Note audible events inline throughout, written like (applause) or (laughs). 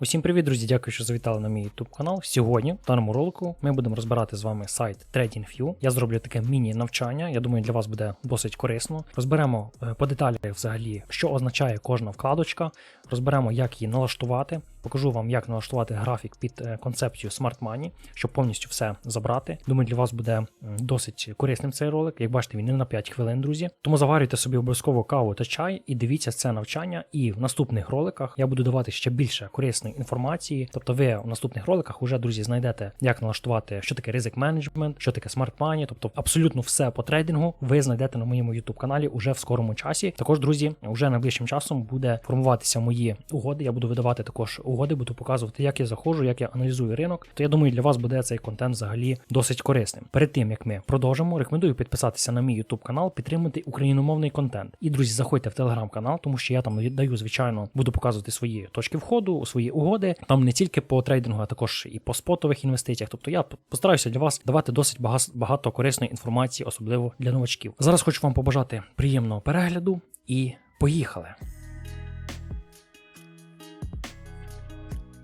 Усім привіт, друзі! Дякую, що завітали на мій YouTube канал. Сьогодні, в даному ролику, ми будемо розбирати з вами сайт TradingView. Я зроблю таке міні-навчання. Я думаю, для вас буде досить корисно. Розберемо е, по деталі взагалі, що означає кожна вкладочка. Розберемо, як її налаштувати. Покажу вам, як налаштувати графік під е, концепцію Smart Money, щоб повністю все забрати. Думаю, для вас буде досить корисним цей ролик. Як бачите, він не на 5 хвилин, друзі. Тому заварюйте собі обов'язково каву та чай і дивіться це навчання. І в наступних роликах я буду давати ще більше корисної інформації. Тобто, ви в наступних роликах вже, друзі, знайдете, як налаштувати, що таке ризик менеджмент, що таке Smart Money. Тобто, абсолютно все по трейдингу ви знайдете на моєму YouTube каналі уже в скорому часі. Також, друзі, вже найближчим часом буде формуватися мої угоди. Я буду видавати також угоди, буду показувати, як я заходжу, як я аналізую ринок. То я думаю, для вас буде цей контент взагалі досить корисним. Перед тим як ми продовжимо, рекомендую підписатися на мій YouTube канал, підтримати україномовний контент. І друзі, заходьте в телеграм-канал, тому що я там даю, звичайно, буду показувати свої точки входу, свої угоди. Там не тільки по трейдингу, а також і по спотових інвестиціях. Тобто я постараюся для вас давати досить багато корисної інформації, особливо для новачків. Зараз хочу вам побажати приємного перегляду і поїхали.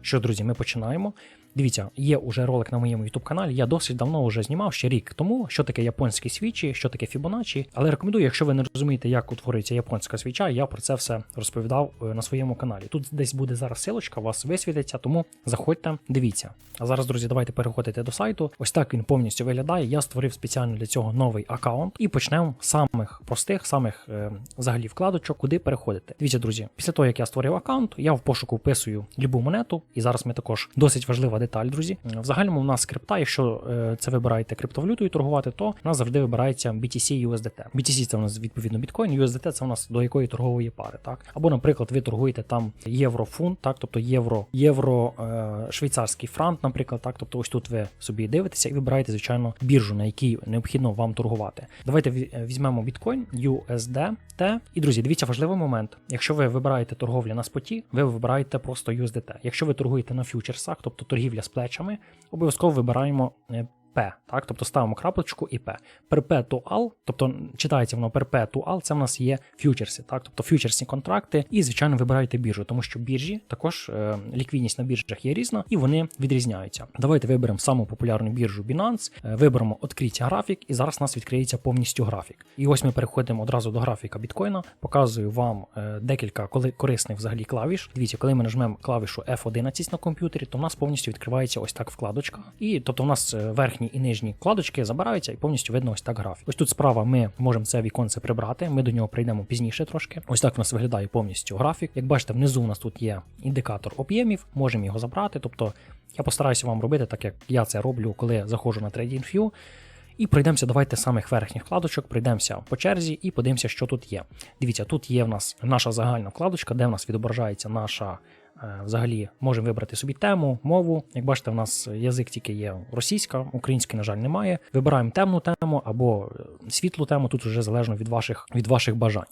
Що, друзі, ми починаємо. Дивіться, є уже ролик на моєму youtube каналі. Я досить давно вже знімав ще рік тому, що таке японські свічі, що таке Fibonacci. Але рекомендую, якщо ви не розумієте, як утворюється японська свіча, я про це все розповідав е, на своєму каналі. Тут десь буде зараз силочка, у вас висвітиться, тому заходьте, дивіться. А зараз, друзі, давайте переходити до сайту. Ось так він повністю виглядає. Я створив спеціально для цього новий аккаунт і почнемо з самих простих, самих е, взагалі вкладочок, куди переходити. Дивіться, друзі, після того як я створив аккаунт, я в пошуку вписую любу монету, і зараз ми також досить важлива деталь, друзі. В загальному у нас крипта, якщо е, це вибираєте криптовалютою торгувати, то у нас завжди вибирається BTC USDT. BTC це у нас відповідно біткоін, USDT це у нас до якої торгової пари, так? Або, наприклад, ви торгуєте там єврофунт, так, тобто євро, євро е, швейцарський франк, наприклад, так. Тобто ось тут ви собі дивитеся і вибираєте, звичайно, біржу, на якій необхідно вам торгувати. Давайте візьмемо біткоін, USDT. І друзі, дивіться важливий момент. Якщо ви вибираєте торговлю на споті, ви вибираєте просто USDT. Якщо ви торгуєте на фьючерсах, тобто торгівля з плечами, обов'язково вибираємо е, P, так, тобто ставимо крапочку і P. Perpetual, тобто читається воно Perpetual, це в нас є фьючерси, так, тобто фьючерсні контракти, і звичайно вибираєте біржу, тому що біржі також е, ліквідність на біржах є різна, і вони відрізняються. Давайте виберемо саму популярну біржу Binance, е, виберемо відкриття графік, і зараз у нас відкриється повністю графік. І ось ми переходимо одразу до графіка біткоїна. Показую вам е, декілька коли корисних взагалі клавіш. Дивіться, коли ми нажмемо клавішу F11 на комп'ютері, то в нас повністю відкривається ось так вкладочка. І тобто у нас е, верхні і нижні вкладочки забираються і повністю видно ось так графік. Ось тут справа ми можемо це віконце прибрати. Ми до нього прийдемо пізніше трошки. Ось так у нас виглядає повністю графік. Як бачите, внизу у нас тут є індикатор об'ємів, можемо його забрати. Тобто я постараюся вам робити так, як я це роблю, коли заходжу на TradingView. І пройдемося, давайте самих верхніх вкладочок, пройдемося по черзі і подивимося, що тут є. Дивіться, тут є в нас наша загальна вкладочка, де в нас відображається наша. Е, Взагалі можемо вибрати собі тему, мову. Як бачите, в нас язик тільки є російська, української, на жаль, немає. Вибираємо темну тему або е, світлу тему, тут вже залежно від ваших, від ваших бажань.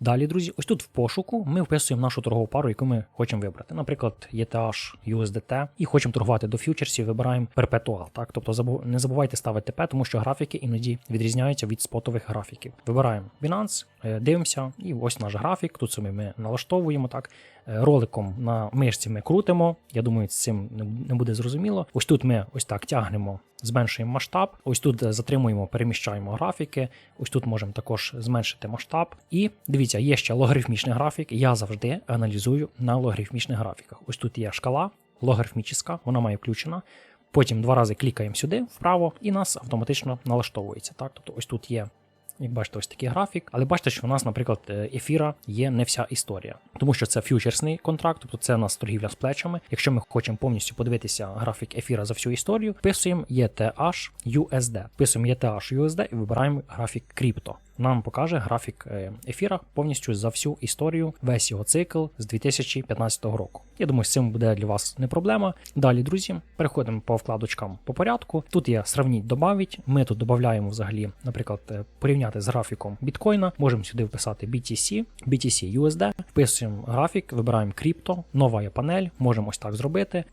Далі, друзі, ось тут в пошуку ми вписуємо нашу торгову пару, яку ми хочемо вибрати. Наприклад, ETH, USDT, і хочемо торгувати до фьючерсів, вибираємо перпетуал. Так, тобто не забувайте ставити P, тому що графіки іноді відрізняються від спотових графіків. Вибираємо Binance, дивимося, і ось наш графік. Тут собі ми налаштовуємо так. Е, Роликом на мишці ми крутимо. Я думаю, з цим не- не буде зрозуміло. Ось тут ми ось так тягнемо, зменшуємо масштаб. Ось тут е, затримуємо, переміщаємо графіки. Ось тут можемо також зменшити масштаб. І дивіться, є ще логарифмічний графік. Я завжди аналізую на логарифмічних графіках. Ось тут є шкала логарифмічна, вона має включена. Потім два рази клікаємо сюди вправо, і нас автоматично налаштовується. Так, тобто ось тут є. Як бачите, ось такий графік, але бачите, що у нас, наприклад, е, ефіра є не вся історія, тому що це фьючерсний контракт, тобто це у нас торгівля з плечами. Якщо ми хочемо повністю подивитися графік ефіра за всю історію, вписуємо ETH USD, вписуємо ETH USD і вибираємо графік крипто. Нам покаже графік е, ефіра повністю за всю історію, весь його цикл з 2015 року. Я думаю, з цим буде для вас не проблема. Далі, друзі, переходимо по вкладочкам по порядку. Тут є сравніть, добавить. Ми тут додаємо взагалі, наприклад, е, порівняти з графіком біткоїна. Можемо сюди вписати BTC, BTC USD, вписуємо графік, вибираємо крипто, нова є панель, можемо ось так зробити.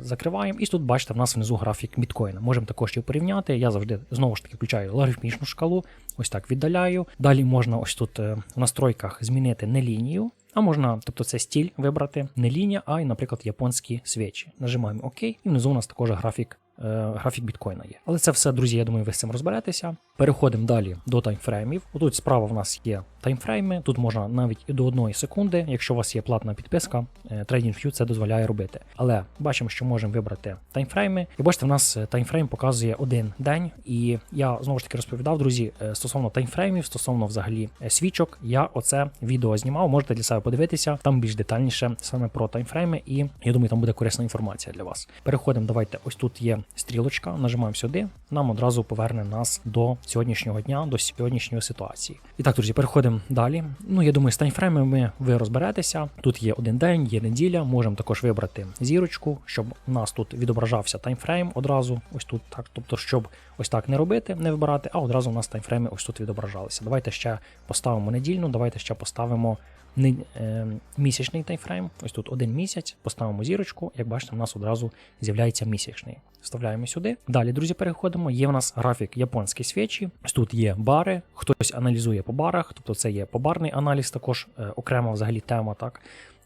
Закриваємо. І тут бачите, в нас внизу графік біткоїна. Можемо також його порівняти. Я завжди знову ж таки включаю логарифмічну шкалу. Ось так віддаляю. Далі можна ось тут е, в настройках змінити не лінію. А можна, тобто це стіль вибрати, не лінія, а й, наприклад, японські свічі. Нажимаємо ОК, і внизу у нас також графік. е, Графік біткоїна є. Але це все, друзі, я думаю, ви з цим розберетеся. Переходимо далі до таймфреймів. Тут справа в нас є таймфрейми. Тут можна навіть і до одної секунди, якщо у вас є платна підписка, е, TradingView це дозволяє робити. Але бачимо, що можемо вибрати таймфрейми. І бачите, в нас е, таймфрейм показує один день. І я знову ж таки розповідав, друзі, е, стосовно таймфреймів, стосовно взагалі свічок, я оце відео знімав. Можете для себе подивитися. Там більш детальніше саме про таймфрейми, і я думаю, там буде корисна інформація для вас. Переходимо. Давайте, ось тут є стрілочка. Нажимаємо сюди. Нам одразу поверне нас до сьогоднішнього дня, до сьогоднішньої ситуації. І так, друзі, переходимо далі. Ну, я думаю, з таймфреймами ви розберетеся. Тут є один день, є неділя. Можемо також вибрати зірочку, щоб у нас тут відображався таймфрейм одразу. Ось тут так. Тобто, щоб ось так не робити, не вибирати, а одразу у нас таймфрейми ось тут відображалися. Давайте ще поставимо недільну, давайте ще поставимо. Не- е, Місячний таймфрейм, ось тут один місяць, поставимо зірочку. Як бачите, у нас одразу з'являється місячний. Вставляємо сюди. Далі, друзі, переходимо. Є в нас графік японські свічі. Ось тут є бари, хтось аналізує по барах, тобто це є побарний аналіз, також е, окрема взагалі тема. Так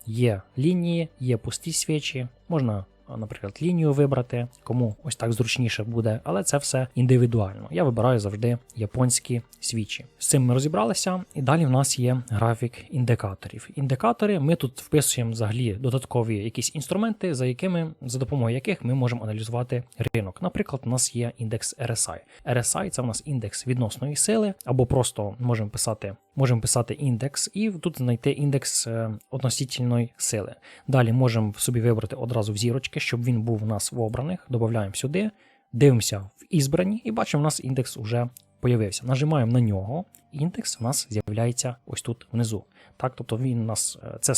є лінії, є пусті свічі. Можна, наприклад, лінію вибрати, кому ось так зручніше буде, але це все індивідуально. Я вибираю завжди японські свічі. З цим ми розібралися, і далі в нас є графік індикаторів. Індикатори ми тут вписуємо взагалі додаткові якісь інструменти, за якими за допомогою яких ми можемо аналізувати ринок. Наприклад, у нас є індекс RSI. RSI це у нас індекс відносної сили, або просто можемо писати, можемо писати індекс, і тут знайти індекс е, относительної сили. Далі можемо собі вибрати одразу в зірочки, щоб він був у нас в обраних. Додаємо сюди, дивимося в ізбрані, і бачимо, у нас індекс вже появився. Нажимаємо на нього, індекс у нас з'являється ось тут внизу. Так, тобто він у нас е, це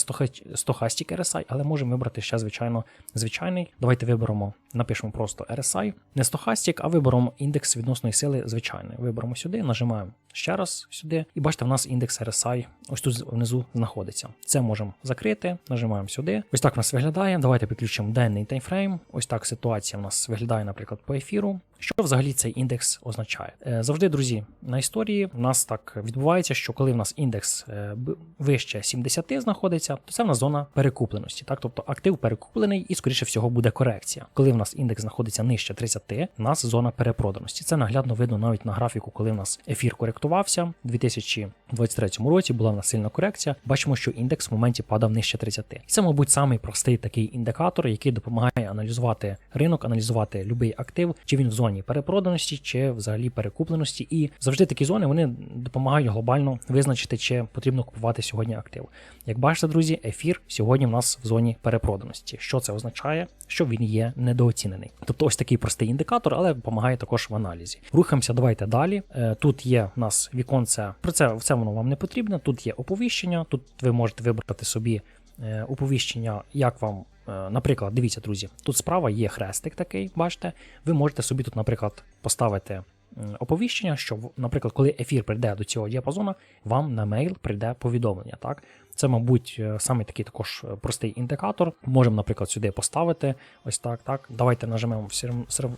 стохастик RSI, але можемо вибрати ще, звичайно, звичайний. Давайте виберемо, напишемо просто RSI, не стохастик, а виберемо індекс відносної сили звичайний. Виберемо сюди, нажимаємо ще раз сюди, і бачите, в нас індекс RSI ось тут внизу знаходиться. Це можемо закрити, нажимаємо сюди. Ось так у нас виглядає. Давайте підключимо денний таймфрейм. Ось так ситуація у нас виглядає, наприклад, по ефіру. Що взагалі цей індекс означає? Е, Завжди, друзі, на історії в нас так відбувається, що коли в нас індекс е, вище 70 знаходиться, то це в нас зона перекупленості. Так, тобто актив перекуплений і, скоріше всього, буде корекція. Коли в нас індекс знаходиться нижче 30, в нас зона перепроданості. Це наглядно видно навіть на графіку, коли в нас ефір коректувався у 2023 році. Була в нас сильна корекція. Бачимо, що індекс в моменті падав нижче 30. І це, мабуть, самий простий такий індикатор, який допомагає аналізувати ринок, аналізувати будь-який актив, чи він в зоні перепроданості, чи взагалі перекупленості. І завжди такі зони вони допомагають глобально визначити, чи потрібно купувати сьогодні актив. Як бачите, друзі, ефір сьогодні в нас в зоні перепроданості. Що це означає? Що він є недооцінений. Тобто ось такий простий індикатор, але допомагає також в аналізі. Рухаємося, давайте далі. Е, Тут є в нас віконце. Про це це воно вам не потрібно. Тут є оповіщення. Тут ви можете вибрати собі е, оповіщення, як вам. е, Наприклад, дивіться, друзі, тут справа є хрестик такий, бачите. Ви можете собі тут, наприклад, поставити оповіщення, що, наприклад, коли ефір прийде до цього діапазону, вам на мейл прийде повідомлення. Так, це, мабуть, е, саме такий також е, простий індикатор. Можемо, наприклад, сюди поставити. Ось так, так. Давайте нажмемо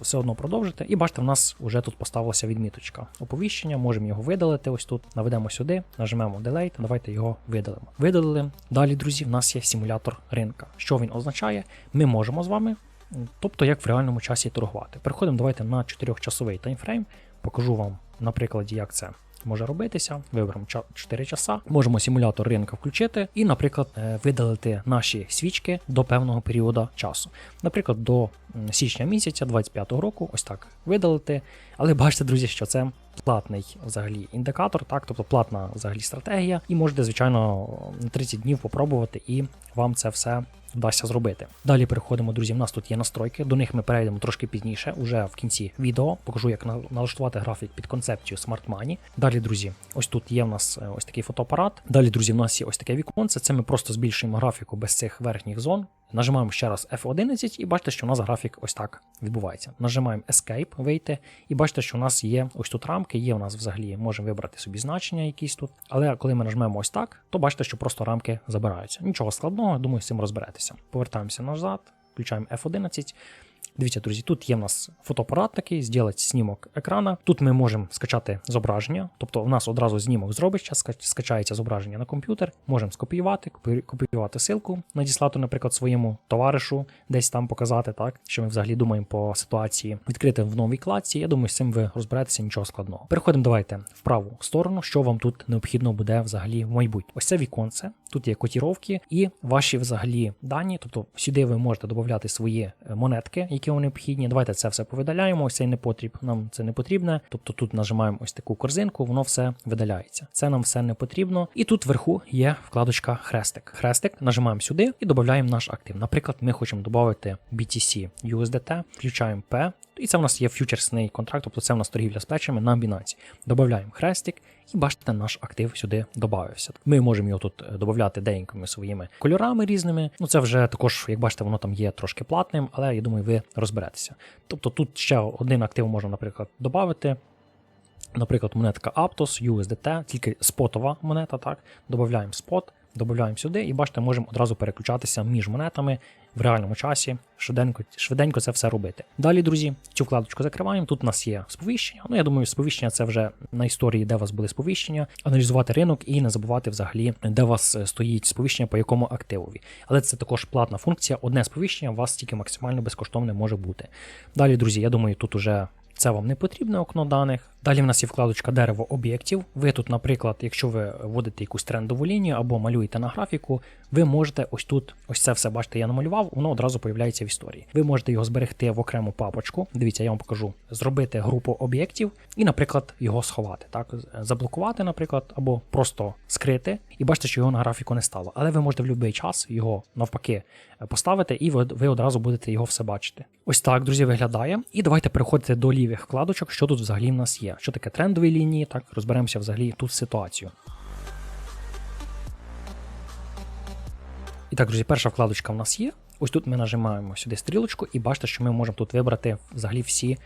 все, одно продовжити. І бачите, в нас вже тут поставилася відміточка. Оповіщення, можемо його видалити. Ось тут. Наведемо сюди, нажмемо Delete, давайте його видалимо. Видалили. Далі, друзі, в нас є симулятор ринка. Що він означає? Ми можемо з вами, тобто як в реальному часі торгувати. Переходимо давайте на 4-часовий таймфрейм. Покажу вам на прикладі, як це може робитися. Виберемо 4 часа. Можемо симулятор ринка включити і, наприклад, е, видалити наші свічки до певного періоду часу. Наприклад, до січня місяця 25-го року, ось так видалити. Але бачите, друзі, що це платний взагалі індикатор, так, тобто платна взагалі стратегія, і можете, звичайно, на 30 днів попробувати, і вам це все вдасться зробити. Далі переходимо, друзі. В нас тут є настройки. До них ми перейдемо трошки пізніше, уже в кінці відео. Покажу, як налаштувати графік під концепцію Smart Money. Далі, друзі, ось тут є в нас е, ось такий фотоапарат. Далі, друзі, в нас є ось таке віконце. Це ми просто збільшуємо графіку без цих верхніх зон. Нажимаємо ще раз F11 і бачите, що у нас графік ось так відбувається. Нажимаємо Escape, вийти, і бачите, що у нас є ось тут рамки, є у нас взагалі, можемо вибрати собі значення якісь тут. Але коли ми нажмемо ось так, то бачите, що просто рамки забираються. Нічого складного, думаю, з цим розберетеся. Повертаємося назад, включаємо F11. Дивіться, друзі, тут є в нас фотоапарат такий, зробити знімок екрана. Тут ми можемо скачати зображення, тобто у нас одразу знімок зробиться, ска- скачається зображення на комп'ютер, можемо скопіювати, копіювати ссылку, надіслати, наприклад, своєму товаришу, десь там показати, так, що ми взагалі думаємо по ситуації, відкрити в новій кладці. Я думаю, з цим ви розберетеся нічого складного. Переходимо давайте в праву сторону, що вам тут необхідно буде взагалі в майбутньому. Ось це віконце. Тут є котіровки і ваші взагалі дані. Тобто сюди ви можете додати свої е, монетки, які вам необхідні. Давайте це все повидаляємо. Ось цей не потріб. Нам це не потрібне. Тобто тут нажимаємо ось таку корзинку, воно все видаляється. Це нам все не потрібно. І тут вверху є вкладочка хрестик. Хрестик нажимаємо сюди і додаємо наш актив. Наприклад, ми хочемо додати BTC USDT, включаємо P. І це в нас є фьючерсний контракт, тобто це в нас торгівля з плечами на Binance. Додаємо хрестик, і бачите, наш актив сюди додався. Ми можемо його тут е, додати деякими своїми кольорами різними. Ну це вже також, як бачите, воно там є трошки платним, але я думаю, ви розберетеся. Тобто тут ще один актив можна, наприклад, додати. Наприклад, монетка Aptos, USDT, тільки спотова монета, так. Додаємо спот, додаємо сюди, і бачите, можемо одразу переключатися між монетами в реальному часі, швиденько, швиденько це все робити. Далі, друзі, цю вкладочку закриваємо. Тут у нас є сповіщення. Ну, я думаю, сповіщення це вже на історії, де у вас були сповіщення, аналізувати ринок і не забувати взагалі, де у вас е, стоїть сповіщення по якому активові. Але це також платна функція. Одне сповіщення у вас тільки максимально безкоштовне може бути. Далі, друзі, я думаю, тут уже. Це вам не потрібне окно даних. Далі в нас є вкладочка дерево об'єктів. Ви тут, наприклад, якщо ви вводите якусь трендову лінію або малюєте на графіку, ви можете ось тут, ось це все бачите, я намалював, воно одразу появляється в історії. Ви можете його зберегти в окрему папочку. Дивіться, я вам покажу. Зробити групу об'єктів і, наприклад, його сховати. Так, заблокувати, наприклад, або просто скрити, і бачите, що його на графіку не стало. Але ви можете в будь-який час його навпаки поставити, і ви, одразу будете його все бачити. Ось так, друзі, виглядає. І давайте переходити до лівих вкладочок, що тут взагалі в нас є. Що таке трендові лінії? Так, розберемося взагалі тут ситуацію. І так, друзі, перша вкладочка в нас є. Ось тут ми нажимаємо сюди стрілочку, і бачите, що ми можемо тут вибрати взагалі всі,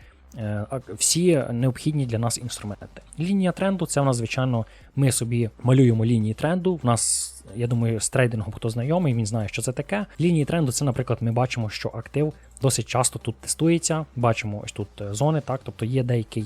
всі необхідні для нас інструменти. Лінія тренду це в нас, звичайно, ми собі малюємо лінії тренду. В нас, я думаю, з трейдингом хто знайомий, він знає, що це таке. Лінії тренду це, наприклад, ми бачимо, що актив досить часто тут тестується. Бачимо ось тут е, зони, так, тобто є деякий.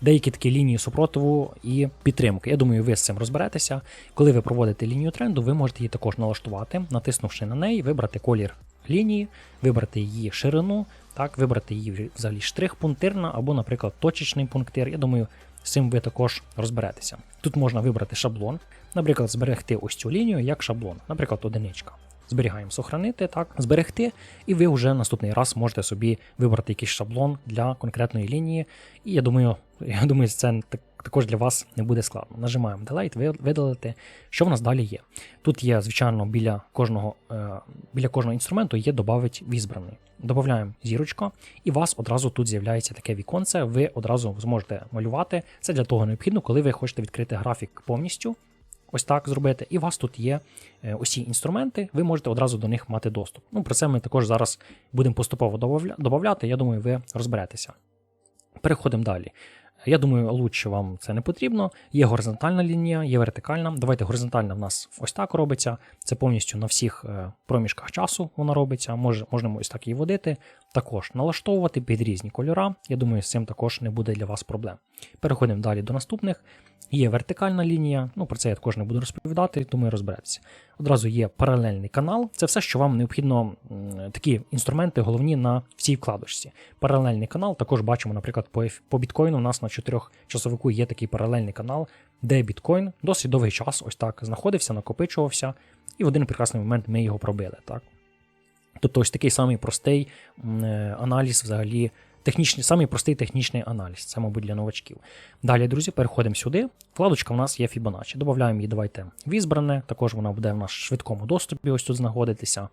Деякі такі лінії супротиву і підтримки. Я думаю, ви з цим розберетеся. Коли ви проводите лінію тренду, ви можете її також налаштувати, натиснувши на неї, вибрати колір лінії, вибрати її ширину, так, вибрати її взагалі штрих пунктирна або, наприклад, точечний пунктир. Я думаю, з цим ви також розберетеся. Тут можна вибрати шаблон, наприклад, зберегти ось цю лінію як шаблон, наприклад, одиничка. Зберігаємо сохранити, так, зберегти, і ви вже наступний раз можете собі вибрати якийсь шаблон для конкретної лінії. І я думаю, (laughs) я думаю, це так- також для вас не буде складно. Нажимаємо Delete, видалити. Що в нас далі є? Тут є, звичайно, біля кожного, е, біля кожного інструменту є добавить візбраний. Додаємо зірочку, і у вас одразу тут з'являється таке віконце. Ви одразу зможете малювати. Це для того необхідно, коли ви хочете відкрити графік повністю. Ось так зробити, і у вас тут є е, усі інструменти, ви можете одразу до них мати доступ. Ну, про це ми також зараз будемо поступово додавати, я думаю, ви розберетеся. Переходимо далі. Я думаю, лучше вам це не потрібно. Є горизонтальна лінія, є вертикальна. Давайте горизонтальна в нас ось так робиться. Це повністю на всіх е, проміжках часу вона робиться. Може, можемо ось так її водити. Також налаштовувати під різні кольора. Я думаю, з цим також не буде для вас проблем. Переходимо далі до наступних. Є вертикальна лінія, ну про це я також не буду розповідати, тому і розберетеся. Одразу є паралельний канал. Це все, що вам необхідно, такі інструменти головні на всій вкладочці. Паралельний канал також бачимо, наприклад, по, по біткоїну у нас на 4-часовику є такий паралельний канал, де біткоін досить довгий час ось так знаходився, накопичувався, і в один прекрасний момент ми його пробили. Так? Тобто ось такий самий простий е, аналіз взагалі. Технічний, самий простий технічний аналіз, це, мабуть, для новачків. Далі, друзі, переходимо сюди. Вкладочка в нас є Fibonacci. Додаємо її, давайте в ізбране, також вона буде в нас в швидкому доступі, ось тут знаходитися.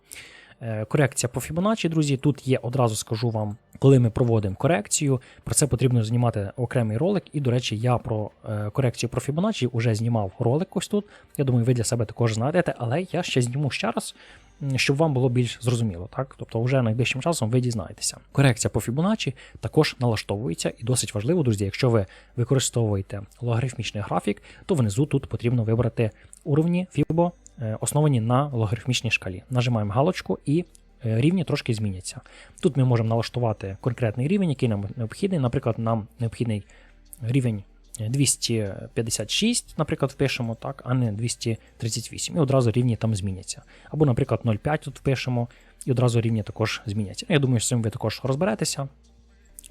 Е, Корекція по Fibonacci, друзі. Тут є, одразу скажу вам, коли ми проводимо корекцію. Про це потрібно знімати окремий ролик. І, до речі, я про е, корекцію про Fibonacci вже знімав ролик ось тут. Я думаю, ви для себе також знайдете, але я ще зніму ще раз, щоб вам було більш зрозуміло. Так? Тобто, вже найближчим часом ви дізнаєтеся. Корекція по Fibonacci також налаштовується, і досить важливо, друзі, якщо ви використовуєте логарифмічний графік, то внизу тут потрібно вибрати уровні Fibo, основані на логарифмічній шкалі. Нажимаємо галочку і е, рівні трошки зміняться. Тут ми можемо налаштувати конкретний рівень, який нам необхідний. Наприклад, нам необхідний рівень 256, наприклад, впишемо, так, а не 238. І одразу рівні там зміняться. Або, наприклад, 0,5 тут впишемо, і одразу рівні також зміняться. Я думаю, що з цим ви також розберетеся.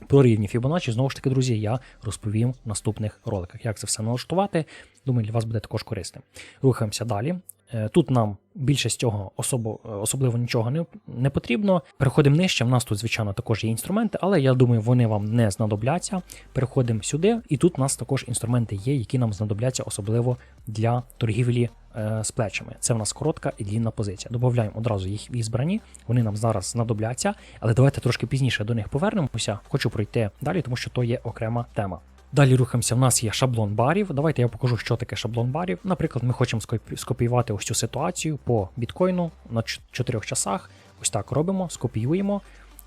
Про рівні Fibonacci, знову ж таки, друзі, я розповім в наступних роликах, як це все налаштувати. Думаю, для вас буде також корисним. Рухаємося далі. Е, Тут нам більше з цього особо, особливо нічого не, не потрібно. Переходимо нижче. В нас тут, звичайно, також є інструменти, але я думаю, вони вам не знадобляться. Переходимо сюди, і тут у нас також інструменти є, які нам знадобляться, особливо для торгівлі е, з плечами. Це в нас коротка і длінна позиція. Додаємо одразу їх в ізбрані, вони нам зараз знадобляться, але давайте трошки пізніше до них повернемося. Хочу пройти далі, тому що то є окрема тема. Далі рухаємося. В нас є шаблон барів. Давайте я покажу, що таке шаблон барів. Наприклад, ми хочемо скопі- скопіювати ось цю ситуацію по біткоїну на 4 часах. Ось так робимо, скопіюємо.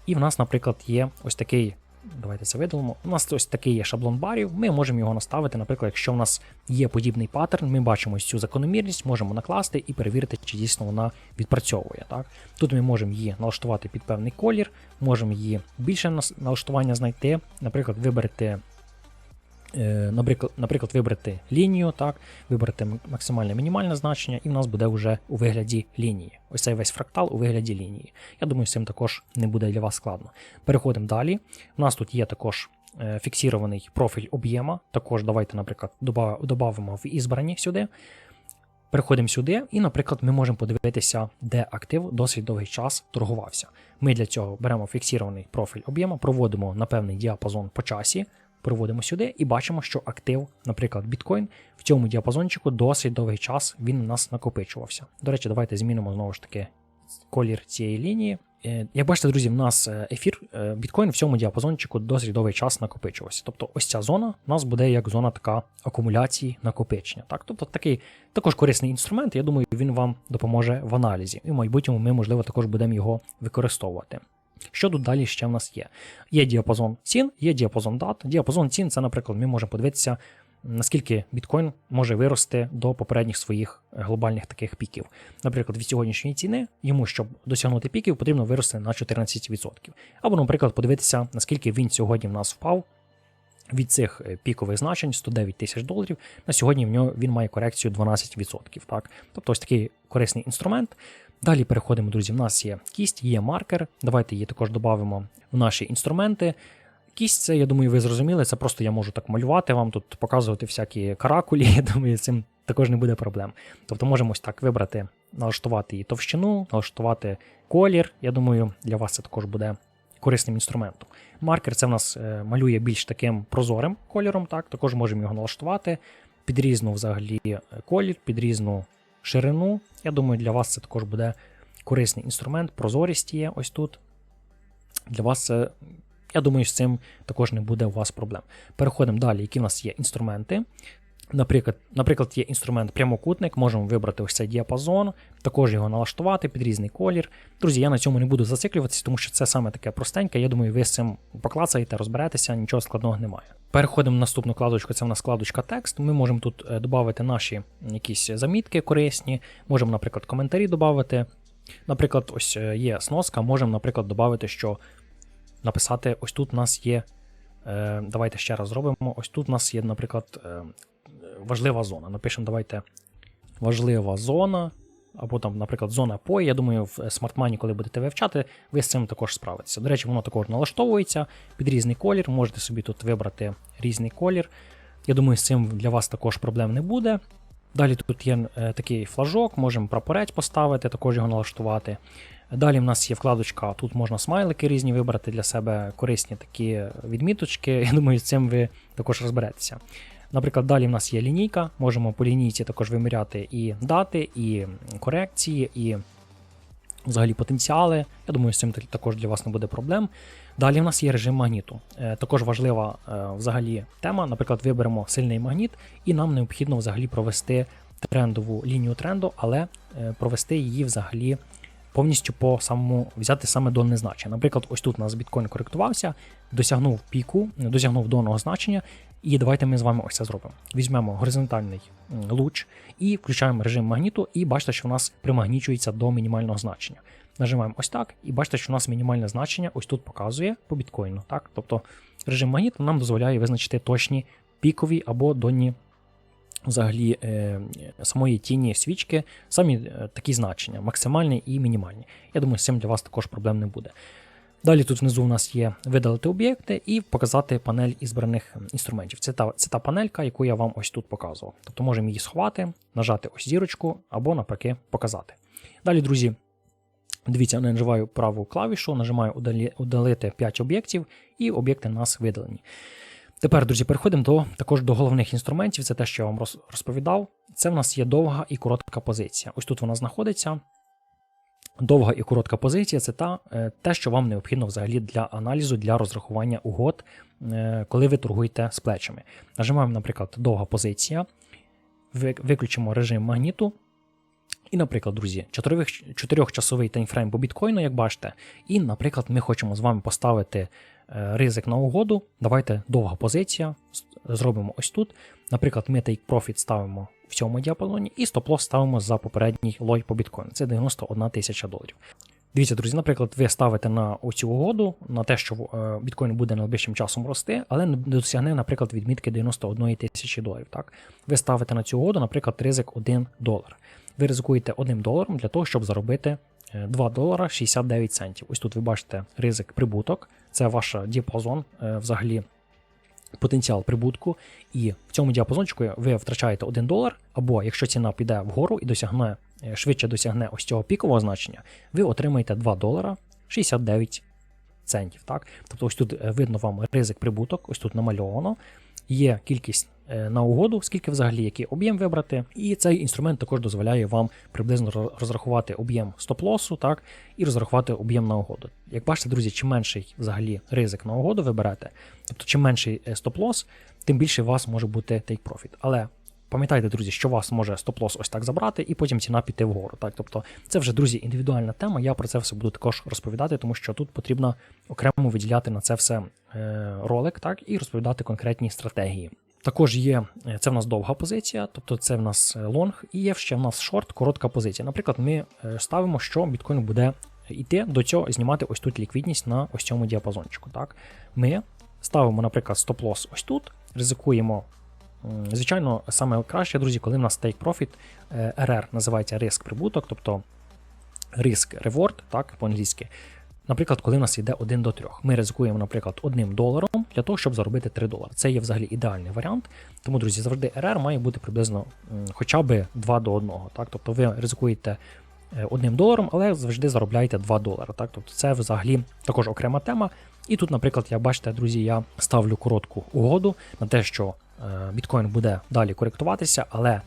І в нас, наприклад, є ось такий. Давайте це видалимо. У нас ось такий є шаблон барів. Ми можемо його наставити. Наприклад, якщо в нас є подібний паттерн, ми бачимо ось цю закономірність, можемо накласти і перевірити, чи дійсно вона відпрацьовує. Так? Тут ми можемо її налаштувати під певний колір, можемо її більше налаштування знайти. Наприклад, виберете Наприклад, наприклад, вибрати лінію, так, вибрати максимальне мінімальне значення, і в нас буде вже у вигляді лінії. Ось цей весь фрактал у вигляді лінії. Я думаю, з цим також не буде для вас складно. Переходимо далі. У нас тут є також е, фіксований профіль об'єма. Також давайте, наприклад, додамо в ізбрані сюди. Переходимо сюди, і, наприклад, ми можемо подивитися, де актив досить довгий час торгувався. Ми для цього беремо фіксований профіль об'єма, проводимо на певний діапазон по часі, переводимо сюди і бачимо, що актив, наприклад, біткоін, в цьому діапазончику досить довгий час він у нас накопичувався. До речі, давайте змінимо знову ж таки колір цієї лінії. Е, Як бачите, друзі, в нас е, ефір е, біткоін в цьому діапазончику досить довгий час накопичувався. Тобто ось ця зона у нас буде як зона така акумуляції накопичення. Так? Тобто такий також корисний інструмент, я думаю, він вам допоможе в аналізі. І в майбутньому ми, можливо, також будемо його використовувати. Що тут далі ще в нас є? Є діапазон цін, є діапазон дат. Діапазон цін це, наприклад, ми можемо подивитися, наскільки біткоін може вирости до попередніх своїх глобальних таких піків. Наприклад, від сьогоднішньої ціни йому, щоб досягнути піків, потрібно вирости на 14%. Або, наприклад, подивитися, наскільки він сьогодні в нас впав. Від цих е, пікових значень 109 тисяч доларів. На сьогодні в нього він має корекцію 12%. Так? Тобто ось такий корисний інструмент. Далі переходимо, друзі. В нас є кість, є маркер. Давайте її також додамо в наші інструменти. Кість, це, я думаю, ви зрозуміли. Це просто я можу так малювати вам тут, показувати всякі каракулі. (laughs) Я думаю, цим також не буде проблем. Тобто можемо ось так вибрати, налаштувати її товщину, налаштувати колір. Я думаю, для вас це також буде корисним інструментом. Маркер це в нас е, малює більш таким прозорим кольором. Так, також можемо його налаштувати під різну взагалі е, колір, під різну ширину. Я думаю, для вас це також буде корисний інструмент. Прозорість є ось тут. Для вас це, я думаю, з цим також не буде у вас проблем. Переходимо далі, які в нас є інструменти. Наприклад, наприклад, є інструмент прямокутник, можемо вибрати ось цей діапазон, також його налаштувати під різний колір. Друзі, я на цьому не буду зациклюватися, тому що це саме таке простеньке. Я думаю, ви з цим поклацаєте, розберетеся, нічого складного немає. Переходимо в наступну кладочку, це в нас складочка текст. Ми можемо тут е, додати наші якісь замітки корисні, можемо, наприклад, коментарі додати. Наприклад, ось е, є сноска, можемо, наприклад, додати, що написати: ось тут у нас є. е, Давайте ще раз зробимо. Ось тут у нас є, наприклад, важлива зона. Напишемо, давайте важлива зона, або там, наприклад, зона POI. Я думаю, в смартмані, коли будете вивчати, ви з цим також справитеся. До речі, воно також налаштовується під різний колір. Можете собі тут вибрати різний колір. Я думаю, з цим для вас також проблем не буде. Далі тут є е, такий флажок, можемо прапорець поставити, також його налаштувати. Далі в нас є вкладочка, тут можна смайлики різні вибрати для себе корисні такі відміточки. (laughs) Я думаю, з цим ви також розберетеся. Наприклад, далі в нас є лінійка, можемо по лінійці також виміряти і дати, і корекції, і взагалі потенціали. Я думаю, з цим також для вас не буде проблем. Далі в нас є режим магніту. Е, Також важлива е, взагалі тема. Наприклад, виберемо сильний магніт, і нам необхідно взагалі провести трендову лінію тренду, але е, провести її взагалі повністю по самому взяти саме донне значення. Наприклад, ось тут у нас біткоін коректувався, досягнув піку, досягнув донного значення. І давайте ми з вами ось це зробимо. Візьмемо горизонтальний луч і включаємо режим магніту, і бачите, що в нас примагнічується до мінімального значення. Нажимаємо ось так, і бачите, що у нас мінімальне значення ось тут показує по біткоїну. Так? Тобто режим магніту нам дозволяє визначити точні пікові або донні взагалі е, самої тіні свічки, самі е, такі значення, максимальні і мінімальні. Я думаю, з цим для вас також проблем не буде. Далі тут внизу у нас є видалити об'єкти і показати панель ізбраних інструментів. Це та, це та панелька, яку я вам ось тут показував. Тобто можемо її сховати, нажати ось зірочку або навпаки показати. Далі, друзі, дивіться, я нажимаю праву клавішу, нажимаю удалити 5 об'єктів, і об'єкти у нас видалені. Тепер, друзі, переходимо до також до головних інструментів. Це те, що я вам розповідав. Це в нас є довга і коротка позиція. Ось тут вона знаходиться. Довга і коротка позиція це та, е, те, що вам необхідно взагалі для аналізу, для розрахування угод, е, коли ви торгуєте з плечами. Нажимаємо, наприклад, довга позиція, виключимо режим магніту. І, наприклад, друзі, 4-часовий таймфрейм по біткоїну, як бачите, і, наприклад, ми хочемо з вами поставити е, ризик на угоду. Давайте довга позиція. Зробимо ось тут. Наприклад, ми take profit ставимо в цьому діапазоні, і стоп-лосс ставимо за попередній лой по біткоїну. Це 91 тисяча доларів. Дивіться, друзі, наприклад, ви ставите на оцю угоду, на те, що е, біткоін буде найближчим часом рости, але не досягне, наприклад, відмітки 91 тисячі доларів. Так? Ви ставите на цю угоду, наприклад, ризик 1 долар. Ви ризикуєте 1 доларом для того, щоб заробити е, 2 долара 69 центів. Ось тут ви бачите ризик прибуток, це ваш діапазон е, взагалі. Потенціал прибутку, і в цьому діапазончику ви втрачаєте 1 долар, або якщо ціна піде вгору і досягне е, швидше досягне ось цього пікового значення, ви отримаєте 2 долара 69 центів. Так? Тобто ось тут е, видно вам ризик прибуток, ось тут намальовано. Є кількість на угоду, скільки взагалі який об'єм вибрати. І цей інструмент також дозволяє вам приблизно розрахувати об'єм стоп-лосу, так, і розрахувати об'єм на угоду. Як бачите, друзі, чим менший взагалі ризик на угоду ви берете, тобто чим менший е, стоп-лосс, тим більше у вас може бути take profit. Але пам'ятайте, друзі, що вас може стоп-лосс ось так забрати, і потім ціна піти вгору. Так? Тобто це вже, друзі, індивідуальна тема. Я про це все буду також розповідати, тому що тут потрібно окремо виділяти на це все е, ролик, так, і розповідати конкретні стратегії. Також є, е, це в нас довга позиція, тобто це в нас е, лонг, і є ще в нас шорт, коротка позиція. Наприклад, ми е, ставимо, що біткоін буде йти до цього, знімати ось тут ліквідність на ось цьому діапазончику. Так? Ми ставимо, наприклад, стоп-лосс ось тут, ризикуємо. Звичайно, саме краще, друзі, коли в нас take profit, RR називається риск прибуток, тобто риск reward, так, по-англійськи. Наприклад, коли в нас йде 1 до 3. Ми ризикуємо, наприклад, 1 доларом для того, щоб заробити 3 долари. Це є взагалі ідеальний варіант. Тому, друзі, завжди RR має бути приблизно хоча б 2 до 1. Так? Тобто ви ризикуєте е, 1 доларом, але завжди заробляєте 2 долари. Так? Тобто це взагалі також окрема тема. І тут, наприклад, як бачите, друзі, я ставлю коротку угоду на те, що е, біткоін буде далі коректуватися, але е,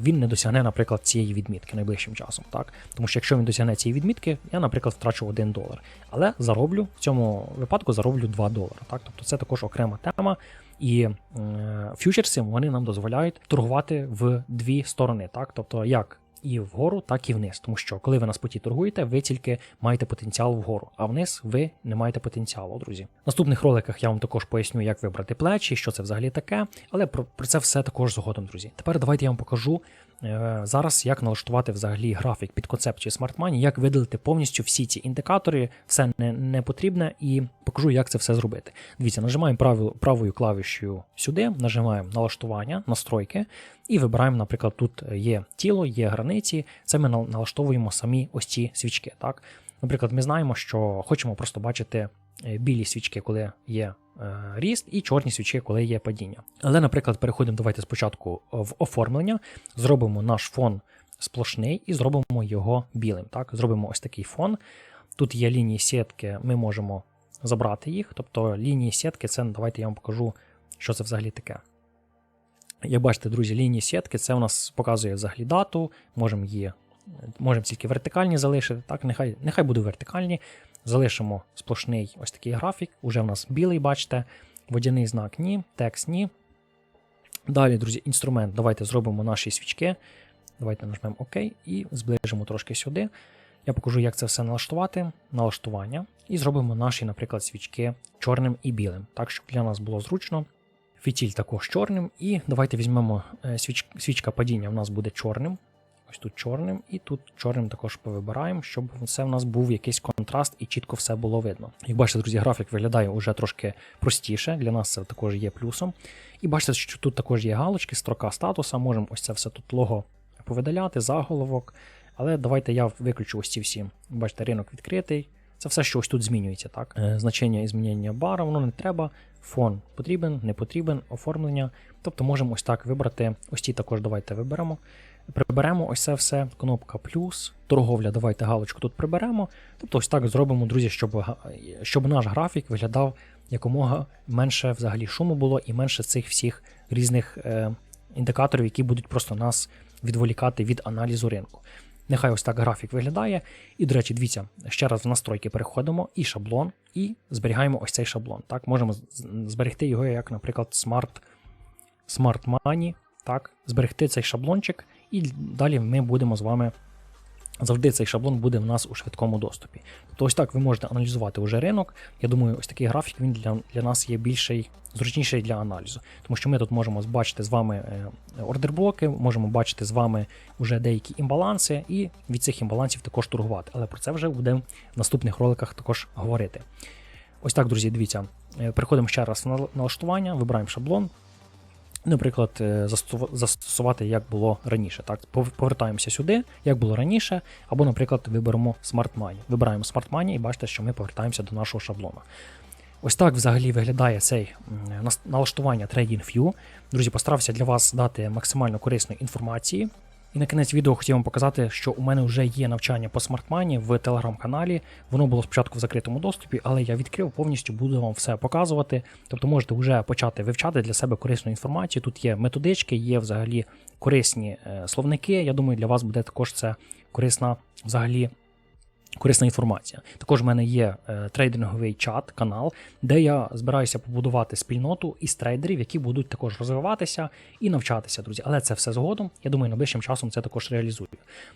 він не досягне, наприклад, цієї відмітки найближчим часом. Так? Тому що якщо він досягне цієї відмітки, я, наприклад, втрачу 1 долар. Але зароблю в цьому випадку зароблю 2 долари. Так? Тобто це також окрема тема. І е, фьючерси вони нам дозволяють торгувати в дві сторони. Так? Тобто, як і вгору, так і вниз. Тому що коли ви на споті торгуєте, ви тільки маєте потенціал вгору, а вниз ви не маєте потенціалу, друзі. В наступних роликах я вам також поясню, як вибрати плечі, що це взагалі таке, але про, про це все також згодом, друзі. Тепер давайте я вам покажу зараз, як налаштувати взагалі графік під концепцію Smart Money, як видалити повністю всі ці індикатори, все не, не потрібне, і покажу, як це все зробити. Дивіться, нажимаємо правою, правою клавішею сюди, нажимаємо налаштування, настройки, і вибираємо, наприклад, тут є тіло, є границі. Це ми налаштовуємо самі ось ці свічки. Так? Наприклад, ми знаємо, що хочемо просто бачити е, білі свічки, коли є е, ріст, і чорні свічки, коли є падіння. Але, наприклад, переходимо давайте спочатку в оформлення, зробимо наш фон сплошний і зробимо його білим. Так? Зробимо ось такий фон. Тут є лінії сітки, ми можемо забрати їх. Тобто лінії сітки, це давайте я вам покажу, що це взагалі таке. Як бачите, друзі, лінії сітки, це у нас показує взагалі дату, можемо її, можемо тільки вертикальні залишити. Так, нехай, нехай буде вертикальні. Залишимо сплошний ось такий графік. Уже в нас білий, бачите, водяний знак ні, текст ні. Далі, друзі, інструмент. Давайте зробимо наші свічки. Давайте нажмемо ОК і зближимо трошки сюди. Я покажу, як це все налаштувати, налаштування, і зробимо наші, наприклад, свічки чорним і білим, так, щоб для нас було зручно. Фітіль також чорним. І давайте візьмемо е, свіч, свічка падіння, у нас буде чорним. Ось тут чорним, і тут чорним також повибираємо, щоб все в нас був якийсь контраст і чітко все було видно. Як бачите, друзі, графік виглядає уже трошки простіше. Для нас це також є плюсом. І бачите, що тут також є галочки, строка статуса. Можемо ось це все тут лого повидаляти, заголовок. Але давайте я виключу ось ці всі. Бачите, ринок відкритий. Це все, що ось тут змінюється, так? Е, Значення і змінення бара, воно не треба. Фон потрібен, не потрібен, оформлення. Тобто можемо ось так вибрати. Ось ці також давайте виберемо. Приберемо ось це все. Кнопка плюс, торговля, давайте галочку тут приберемо. Тобто ось так зробимо, друзі, щоб, щоб наш графік виглядав якомога менше взагалі шуму було і менше цих всіх різних е, індикаторів, які будуть просто нас відволікати від аналізу ринку. Нехай ось так графік виглядає. І, до речі, дивіться, ще раз в настройки переходимо і шаблон, і зберігаємо ось цей шаблон. Так, можемо зберегти його як, наприклад, Smart, Smart Money, так, зберегти цей шаблончик, і далі ми будемо з вами. Завжди цей шаблон буде в нас у швидкому доступі. Тобто ось так ви можете аналізувати уже ринок. Я думаю, ось такий графік він для, для нас є більший, зручніший для аналізу. Тому що ми тут можемо бачити з вами е, ордерблоки, можемо бачити з вами вже деякі імбаланси, і від цих імбалансів також торгувати. Але про це вже будемо в наступних роликах також говорити. Ось так, друзі, дивіться. Е, Переходимо ще раз в налаштування, вибираємо шаблон. Наприклад, е, застосувати як було раніше. Так, повертаємося сюди, як було раніше, або, наприклад, виберемо Smart Money. Вибираємо Smart Money і бачите, що ми повертаємося до нашого шаблону. Ось так взагалі виглядає цей налаштування TradingView. Друзі, постарався для вас дати максимально корисної інформації. І на кінець відео хотів вам показати, що у мене вже є навчання по смартмані в телеграм-каналі. Воно було спочатку в закритому доступі, але я відкрив повністю, буду вам все показувати. Тобто можете вже почати вивчати для себе корисну інформацію. Тут є методички, є взагалі корисні е, словники. Я думаю, для вас буде також це корисна взагалі. Корисна інформація. Також в мене є е, трейдинговий чат, канал, де я збираюся побудувати спільноту із трейдерів, які будуть також розвиватися і навчатися, друзі. Але це все згодом. Я думаю, найближчим часом це також реалізую.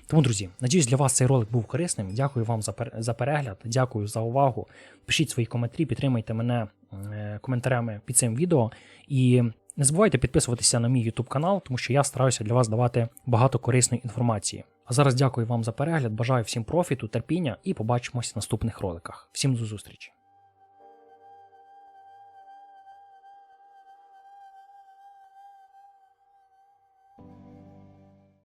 Тому, друзі, надіюсь, для вас цей ролик був корисним. Дякую вам за перегляд, дякую за увагу. Пишіть свої коментарі, підтримайте мене е, коментарями під цим відео. І не забувайте підписуватися на мій YouTube канал, тому що я стараюся для вас давати багато корисної інформації. А зараз дякую вам за перегляд, бажаю всім профіту, терпіння і побачимось в наступних роликах. Всім до зустрічі!